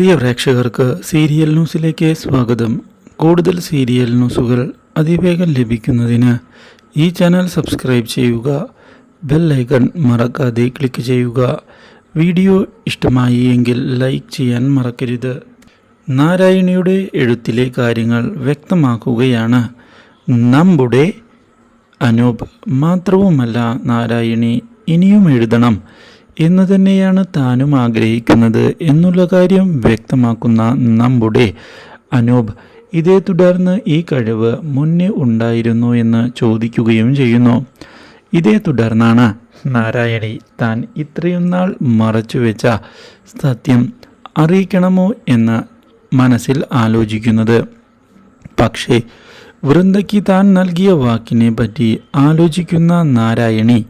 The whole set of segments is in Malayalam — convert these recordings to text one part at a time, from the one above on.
പ്രിയ പ്രേക്ഷകർക്ക് സീരിയൽ ന്യൂസിലേക്ക് സ്വാഗതം. കൂടുതൽ സീരിയൽ ന്യൂസുകൾ അതിവേഗം ലഭിക്കുന്നതിന് ഈ ചാനൽ സബ്സ്ക്രൈബ് ചെയ്യുക ബെൽ ഐക്കൺ മറക്കാതെ ക്ലിക്ക് ചെയ്യുക. വീഡിയോ ഇഷ്ടമായി എങ്കിൽ ലൈക്ക് ചെയ്യാൻ മറക്കരുത്. നാരായണിയുടെ എഴുത്തിലെ കാര്യങ്ങൾ വ്യക്തമാക്കുകയാണ്. നമ്മുടെ അനൂപ് മാത്രവുമല്ല നാരായണി ഇനിയും എഴുതണം. എന്ന് തന്നെയാണ് താനും ആഗ്രഹിക്കുന്നത് എന്നുള്ള കാര്യം വ്യക്തമാക്കുന്ന നമ്മുടെ അനൂപ്. ഇതേ തുടർന്ന് ഈ കഴിവ് മുന്നേ ഉണ്ടായിരുന്നു എന്ന് ചോദിക്കുകയും ചെയ്യുന്നു. ഇതേ തുടർന്നാണ് നാരായണി താൻ ഇത്രയും നാൾ മറച്ചുവെച്ച സത്യം അറിയിക്കണമോ എന്ന് മനസ്സിൽ ആലോചിക്കുന്നത്. പക്ഷേ വൃന്ദയ്ക്ക് താൻ നൽകിയ വാക്കിനെ പറ്റി ആലോചിക്കുന്ന നാരായണി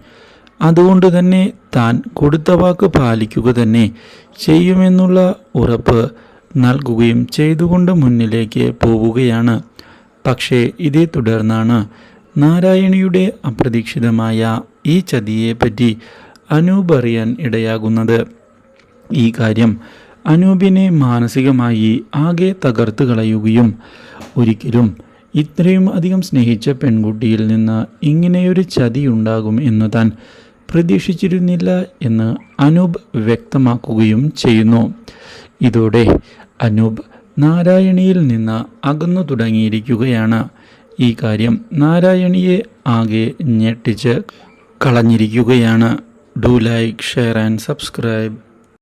അതുകൊണ്ട് തന്നെ താൻ കൊടുത്ത വാക്ക് പാലിക്കുക തന്നെ ചെയ്യുമെന്നുള്ള ഉറപ്പ് നൽകുകയും ചെയ്തുകൊണ്ട് മുന്നിലേക്ക് പോവുകയാണ്. പക്ഷേ ഇതേ തുടർന്നാണ് നാരായണിയുടെ അപ്രതീക്ഷിതമായ ഈ ചതിയെപ്പറ്റി അനൂപ് അറിയാൻ ഇടയാകുന്നത്. ഈ കാര്യം അനൂപിനെ മാനസികമായി ആകെ തകർത്ത് കളയുകയും ഒരിക്കലും ഇത്രയും അധികം സ്നേഹിച്ച പെൺകുട്ടിയിൽ നിന്ന് ഇങ്ങനെയൊരു ചതി ഉണ്ടാകും എന്ന് താൻ പ്രതീക്ഷിച്ചിരുന്നില്ല എന്ന് അനൂപ് വ്യക്തമാക്കുകയും ചെയ്യുന്നു. ഇതോടെ അനൂപ് നാരായണിയിൽ നിന്ന് അകന്നു തുടങ്ങിയിരിക്കുകയാണ്. ഈ കാര്യം നാരായണിയെ ആകെ ഞെട്ടിച്ച് കളഞ്ഞിരിക്കുകയാണ്. Do like share and subscribe.